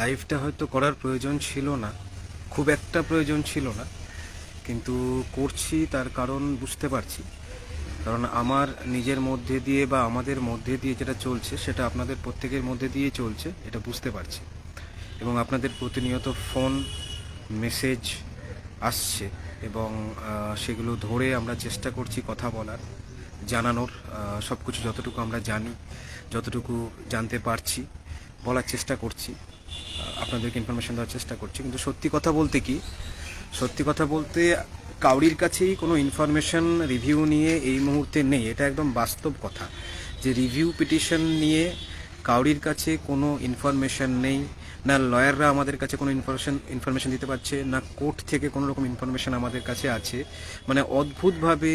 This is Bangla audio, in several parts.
লাইভটা হয়তো করার প্রয়োজন ছিল না, খুব একটা প্রয়োজন ছিল না, কিন্তু করছি তার কারণ বুঝতে পারছি। কারণ আমার নিজের মধ্যে দিয়ে বা আমাদের মধ্যে দিয়ে যেটা চলছে, সেটা আপনাদের প্রত্যেকের মধ্যে দিয়ে চলছে, এটা বুঝতে পারছি। এবং আপনাদের প্রতিনিয়ত ফোন, মেসেজ আসছে এবং সেগুলো ধরে আমরা চেষ্টা করছি কথা বলার, জানানোর সব কিছু যতটুকু আমরা জানি, যতটুকু জানতে পারছি, বলার চেষ্টা করছি। আপনাদেরকে ইনফরমেশন দেওয়ার চেষ্টা করছি। কিন্তু সত্যি কথা বলতে কি, সত্যি কথা বলতে কাউরির কাছেই কোনো ইনফরমেশন রিভিউ নিয়ে এই মুহূর্তে নেই। এটা একদম বাস্তব কথা যে রিভিউ পিটিশন নিয়ে কাউরির কাছে কোনো ইনফরমেশন নেই, না লয়াররা আমাদের কাছে কোনো ইনফরমেশন ইনফরমেশন দিতে পারছে, না কোর্ট থেকে কোনো রকম ইনফরমেশন আমাদের কাছে আছে। মানে অদ্ভুতভাবে,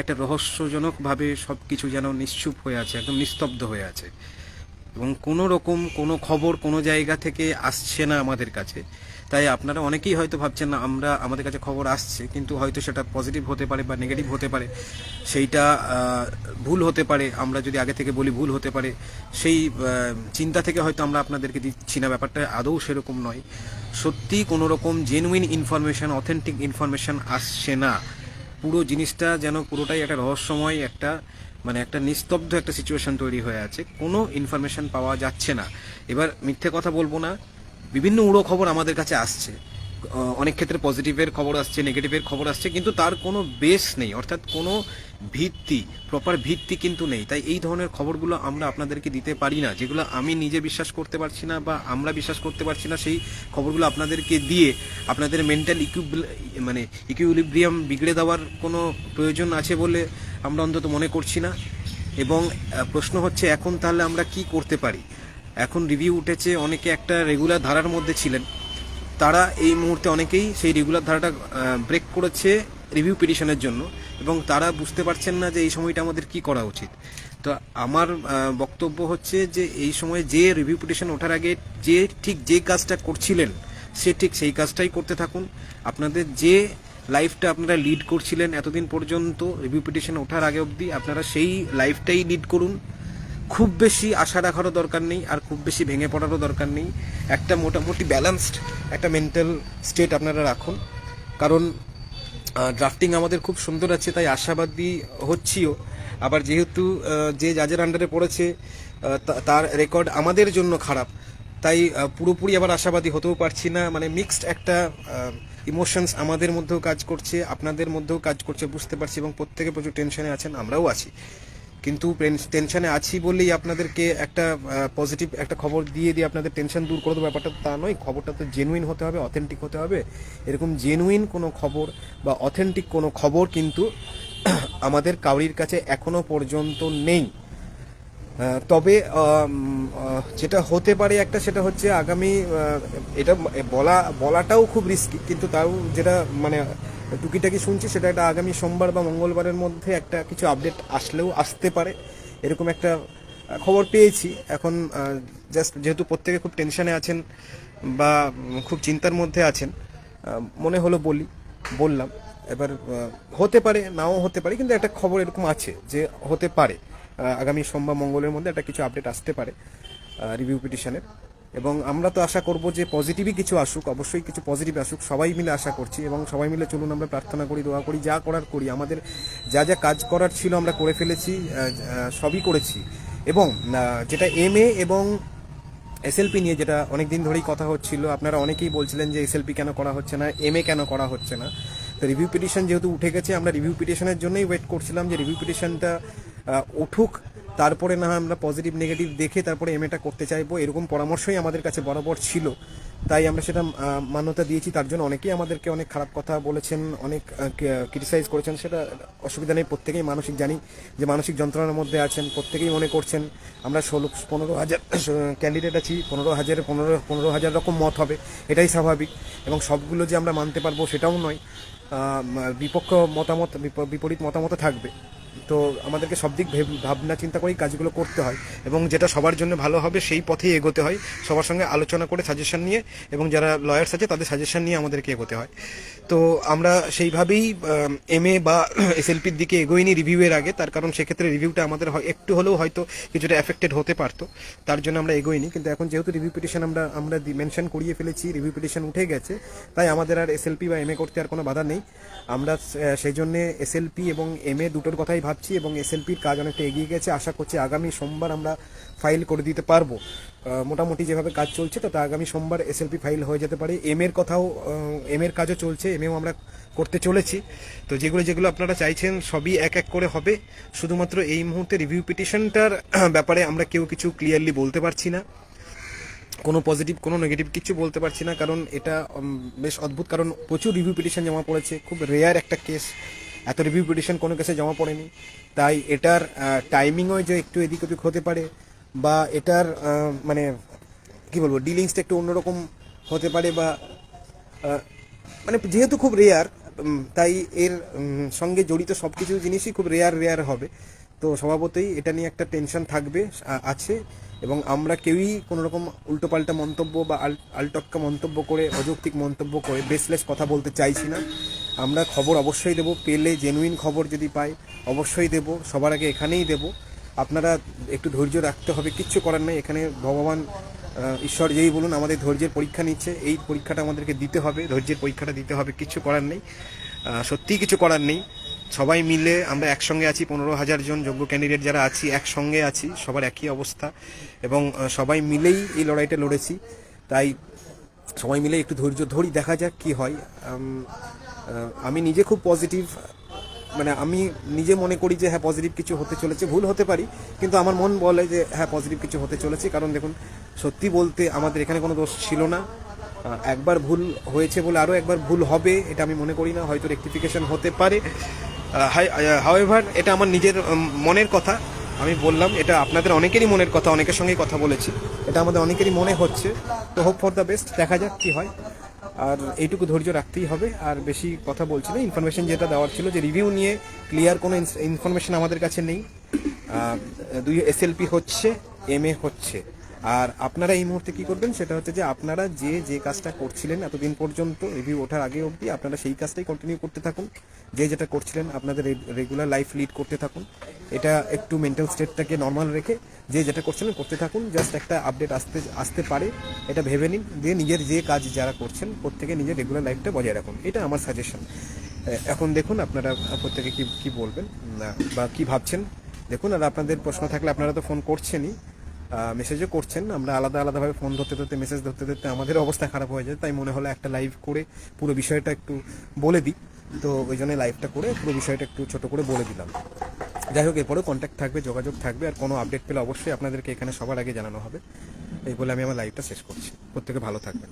একটা রহস্যজনকভাবে সব কিছু যেন নিশ্চুপ হয়ে আছে, একদম নিস্তব্ধ হয়ে আছে। এবং কোনো রকম কোনো খবর কোনো জায়গা থেকে আসছে না আমাদের কাছে। তাই আপনারা অনেকেই হয়তো ভাবছেন, না, আমরা, আমাদের কাছে খবর আসছে। কিন্তু হয়তো সেটা পজিটিভ হতে পারে বা নেগেটিভ হতে পারে। সেইটা ভুল হতে পারে। আমরা যদি আগে থেকে বলি ভুল হতে পারে, সেই চিন্তা থেকে হয়তো আমরা আপনাদেরকে দিচ্ছি না। ব্যাপারটা আদৌ সেরকম নয়। সত্যি কোনো রকম জেনুইন ইনফরমেশন অথেন্টিক ইনফরমেশন আসছে না। পুরো জিনিসটা যেন পুরোটাই একটা রহস্যময়, একটা মানে একটা নিস্তব্ধ একটা সিচুয়েশন তৈরি হয়ে আছে। কোনো ইনফরমেশন পাওয়া যাচ্ছে না। এবার মিথ্যে কথা বলব না। বিভিন্ন উড়ো খবর আমাদের কাছে আসছে। অনেক ক্ষেত্রে পজিটিভের খবর আসছে নেগেটিভের খবর আসছে, কিন্তু তার কোনো বেস নেই, অর্থাৎ কোনো ভিত্তি প্রপার ভিত্তি কিন্তু নেই। তাই এই ধরনের খবরগুলো আমরা আপনাদেরকে দিতে পারি না, যেগুলো আমি নিজে বিশ্বাস করতে পারছি না বা আমরা বিশ্বাস করতে পারছি না, সেই খবরগুলো আপনাদেরকে দিয়ে আপনাদের মেন্টাল মানে ইকুইলিব্রিয়াম বিগড়ে দেওয়ার কোনো প্রয়োজন আছে বলে আমরা অন্তত মনে করছি না। এবং প্রশ্ন হচ্ছে এখন তাহলে আমরা কি করতে পারি? এখন রিভিউ উঠেছে, অনেকে একটা রেগুলার ধারার মধ্যে ছিলেন। তারা এই মুহূর্তে অনেকেই সেই রেগুলার ধারাটা ব্রেক করেছে রিভিউ পিটিশনের জন্য এবং তারা বুঝতে পারছেন না যে এই সময়টা আমাদের কি করা উচিত। তো আমার বক্তব্য হচ্ছে যে এই সময়ে যে রিভিউ পিটিশন ওঠার আগে যে ঠিক যে কাজটা করছিলেন, সে ঠিক সেই কাজটাই করতে থাকুন। আপনাদের যে লাইফটা আপনারা লিড করছিলেন এতদিন পর্যন্ত রিভিউ পিটিশন ওঠার আগে অবধি আপনারা সেই লাইফটাই লিড করুন। খুব বেশি আশা রাখারও দরকার নেই আর খুব বেশি ভেঙে পড়ারও দরকার নেই। একটা মোটামুটি ব্যালেন্সড একটা মেন্টাল স্টেট আপনারা রাখুন। কারণ ড্রাফটিং আমাদের খুব সুন্দর আছে, তাই আশাবাদী হচ্ছিও। আবার যেহেতু যে জাজের আন্ডারে পড়েছে তার রেকর্ড আমাদের জন্য খারাপ, তাই পুরোপুরি আবার আশাবাদী হতেও পারছি না। মানে মিক্সড একটা ইমোশনস আমাদের মধ্যেও কাজ করছে, আপনাদের মধ্যেও কাজ করছে, বুঝতে পারছি এবং প্রত্যেকে প্রচুর টেনশনে আছেন, আমরাও আছি। কিন্তু টেনশনে আছি বলেই আপনাদেরকে একটা পজিটিভ একটা খবর দিয়ে দিয়ে আপনাদের টেনশন দূর করে দেবো। ব্যাপারটা তা নয়, খবরটা তো জেনুইন হতে হবে অথেন্টিক হতে হবে। এরকম জেনুইন কোনো খবর বা অথেন্টিক কোনো খবর কিন্তু আমাদের কাউরির কাছে এখনও পর্যন্ত নেই। তবে যেটা হতে পারে একটা, সেটা হচ্ছে আগামী এটা বলা, বলাটাও খুব রিস্কি কিন্তু তাও যেটা মানে টুকিটাকি শুনছি, সেটা একটা আগামী সোমবার বা মঙ্গলবারের মধ্যে একটা কিছু আপডেট আসলেও আসতে পারে। এরকম একটা খবর পেয়েছি। এখন জাস্ট যেহেতু প্রত্যেকে খুব টেনশনে আছেন বা খুব চিন্তার মধ্যে আছেন মনে হলো বলি, বললাম। এবার হতে পারে, নাও হতে পারে, কিন্তু একটা খবর এরকম আছে যে হতে পারে। আগামী সোমবার, মঙ্গলের মধ্যে একটা কিছু আপডেট আসতে পারে রিভিউ পিটিশনের এবং আমরা তো আশা করব যে পজিটিভই কিছু আসুক, অবশ্যই কিছু পজিটিভ আসুক, সবাই মিলে আশা করছি এবং সবাই মিলে চলুন আমরা প্রার্থনা করি, দোয়া করি, যা করার করি। আমাদের যা যা কাজ করার ছিল আমরা করে ফেলেছি সবই করেছি। এবং যেটা এম এ এবং এসএলপি নিয়ে যেটা অনেক দিন ধরেই কথা হচ্ছিল, আপনারা অনেকেই বলছিলেন যে এসএলপি কেন করা হচ্ছে না এম এ কেন করা হচ্ছে না। তো রিভিউ পিটিশন যেহেতু উঠে গেছে, আমরা রিভিউ পিটিশনের জন্যই ওয়েট করছিলাম যে রিভিউ পিটিশনটা উঠুক তারপরে না আমরা পজিটিভ নেগেটিভ দেখে তারপরে এম এটা করতে চাইব। এরকম পরামর্শই আমাদের কাছে বরাবর ছিল। তাই আমরা সেটা মান্যতা দিয়েছি। তার জন্য অনেকেই আমাদেরকে অনেক খারাপ কথা বলেছেন, অনেক ক্রিটিসাইজ করেছেন। সেটা অসুবিধা নেই, প্রত্যেকেই মানসিক জানি যে মানসিক যন্ত্রণার মধ্যে আছেন, প্রত্যেকেই মনে করছেন, আমরা ষোলো, পনেরো হাজার ক্যান্ডিডেট আছি, পনেরো হাজার, পনেরো পনেরো হাজার রকম মত হবে, এটাই স্বাভাবিক। এবং সবগুলো যে আমরা মানতে পারব সেটাও নয় বিপক্ষ মতামত, বিপ- বিপরীত মতামত থাকবে। তো আমাদেরকে সব দিক ভেব- ভাবনা চিন্তা করেই কাজগুলো করতে হয় এবং যেটা সবার জন্য ভালো হবে সেই পথেই এগোতে হয়। সবার সঙ্গে আলোচনা করে সাজেশন নিয়ে এবং যারা লয়ার্স আছে তাদের সাজেশন নিয়ে আমাদেরকে এগোতে হয়। তো আমরা সেইভাবেই এম এ বা এসএলপির দিকে এগোইনি রিভিউয়ের আগে। তার কারণ সেক্ষেত্রে রিভিউটা আমাদের হয়- একটু হলেও হয়তো কিছুটা এফেক্টেড হতে পারতো। তার জন্য আমরা এগোইনি। কিন্তু এখন যেহেতু রিভিউ পিটিশন আমরা আমরা মেনশন করিয়ে ফেলেছি রিভিউ পিটিশন উঠে গেছে, তাই আমাদের আর এসএলপি বা এম এ করতে আর কোনো বাধা নেই। আমরা সেই জন্য এসএলপি এবং এম এ দুটোর কথাই ভাবছি এবং এসএলপির কাজ অনেকটা এগিয়ে গেছে। আশা করছি আগামী সোমবার আমরা ফাইল করে দিতে পারব। মোটামুটি যেভাবে কাজ চলছে তো তা আগামী সোমবার এসএলপি ফাইল হয়ে যেতে পারে। এম এর কথাও এম এর কাজও চলছে এম এও আমরা করতে চলেছি। তো যেগুলো যেগুলো আপনারা চাইছেন, সবই এক এক করে হবে। শুধুমাত্র এই মুহূর্তে রিভিউ পিটিশনটার ব্যাপারে আমরা কেউ কিছু ক্লিয়ারলি বলতে পারছি না। কোনো পজিটিভ কোনো নেগেটিভ কিছু বলতে পারছি না, কারণ এটা বেশ অদ্ভুত। কারণ প্রচুর রিভিউ পিটিশন জমা পড়েছে। খুব রেয়ার একটা কেস এত রিভিউ পিটিশন কোনো কেসে জমা পড়েনি। তাই এটার টাইমিংও যে একটু এদিক ওদিক হতে পারে বা এটার মানে কি বলব ডিলিংসটা একটু অন্যরকম হতে পারে বা মানে যেহেতু খুব রেয়ার তাই এর সঙ্গে জড়িত সব কিছু জিনিসই খুব রেয়ার রেয়ার হবে। তো স্বভাবতই এটা নিয়ে একটা টেনশন থাকবে আছে এবং আমরা কেউই কোনো রকম উল্টোপাল্টা মন্তব্য বা আল- আলটক্কা মন্তব্য করে, অযৌক্তিক মন্তব্য করে বেসলেস কথা বলতে চাইছি না। আমরা খবর অবশ্যই দেব, পেলে জেনুইন খবর যদি পাই, অবশ্যই দেব, সবার আগে এখানেই দেব। আপনারা একটু ধৈর্য রাখতে হবে, কিচ্ছু করার নেই। এখানে ভগবান ঈশ্বর যেই বলুন, আমাদের ধৈর্যের পরীক্ষা নিচ্ছে। এই পরীক্ষাটা আমাদেরকে দিতে হবে, ধৈর্যের পরীক্ষাটা দিতে হবে কিছু করার নেই। সত্যিই কিছু করার নেই। সবাই মিলে আমরা একসঙ্গে আছি, পনেরো হাজার জন যোগ্য ক্যান্ডিডেট যারা আছি, একসঙ্গে আছি, সবার একই অবস্থা। এবং সবাই মিলেই এই লড়াইটা লড়েছি। তাই সবাই মিলে একটু ধৈর্য ধরি, দেখা যাক কি হয়। আম, নিজে খুব পজিটিভ মানে আমি নিজে মনে করি যে হ্যাঁ পজিটিভ কিছু হতে চলেছে ভুল হতে পারি কিন্তু আমার মন বলে যে হ্যাঁ পজিটিভ কিছু হতে চলেছে কারণ দেখুন সত্যি বলতে আমাদের এখানে কোনো দোষ ছিল না। একবার ভুল হয়েছে বলে আরও একবার ভুল হবে এটা আমি মনে করি না হয়তো রেক্টিফিকেশন হতে পারে। হাওয়েভার এটা আমার নিজের মনের কথা আমি বললাম এটা আপনাদের অনেকেরই মনের কথা অনেকের সঙ্গেই কথা বলেছি। এটা আমাদের অনেকেরই মনে হচ্ছে। তো হোপ ফর দ্য বেস্ট দেখা যাক কি হয়। আর এইটুকু ধৈর্য রাখতেই হবে, আর বেশি কথা বলছি না। ইনফরমেশন যেটা দেওয়ার ছিল যে রিভিউ নিয়ে ক্লিয়ার কোনো ইনফরমেশন আমাদের কাছে নেই। দুই এসএলপি হচ্ছে এম এ হচ্ছে। আর আপনারা এই মুহূর্তে কি করবেন, সেটা হচ্ছে যে আপনারা যে যে কাজটা করছিলেন এতদিন পর্যন্ত রিভিউ ওঠার আগে অবধি আপনারা সেই কাজটাই কন্টিনিউ করতে থাকুন। যে যেটা করছিলেন, আপনাদের রেগুলার লাইফ লিড করতে থাকুন। এটা একটু মেন্টাল স্টেটটাকে নর্মাল রেখে যে যেটা করছিলেন করতে থাকুন। জাস্ট একটা আপডেট আসতে আসতে পারে, এটা ভেবে নিন দিয়ে নিজের যে কাজ যারা করছেন, প্রত্যেকে নিজের রেগুলার লাইফটা বজায় রাখুন। এটা আমার সাজেশন এখন দেখুন আপনারা প্রত্যেকে কি কি বলবেন বা কি ভাবছেন? দেখুন, আর আপনাদের প্রশ্ন থাকলে আপনারা তো ফোন করছেনই। মেসেজও করছেন। আমরা আলাদা আলাদাভাবে ফোন ধরতে ধরতে মেসেজ ধরতে ধরতে আমাদের অবস্থা খারাপ হয়ে যায়। তাই মনে হলো একটা লাইভ করে পুরো বিষয়টা একটু বলে দিই। তো ওই জন্য লাইভটা করে পুরো বিষয়টা একটু ছোট করে বলে দিলাম। যাই হোক, এরপরেও কন্ট্যাক্ট থাকবে, যোগাযোগ থাকবে। আর কোনো আপডেট পেলে অবশ্যই আপনাদেরকে এখানে সবার আগে জানানো হবে। এই বলে আমি আমার লাইভটা শেষ করছি। প্রত্যেকে ভালো থাকবেন।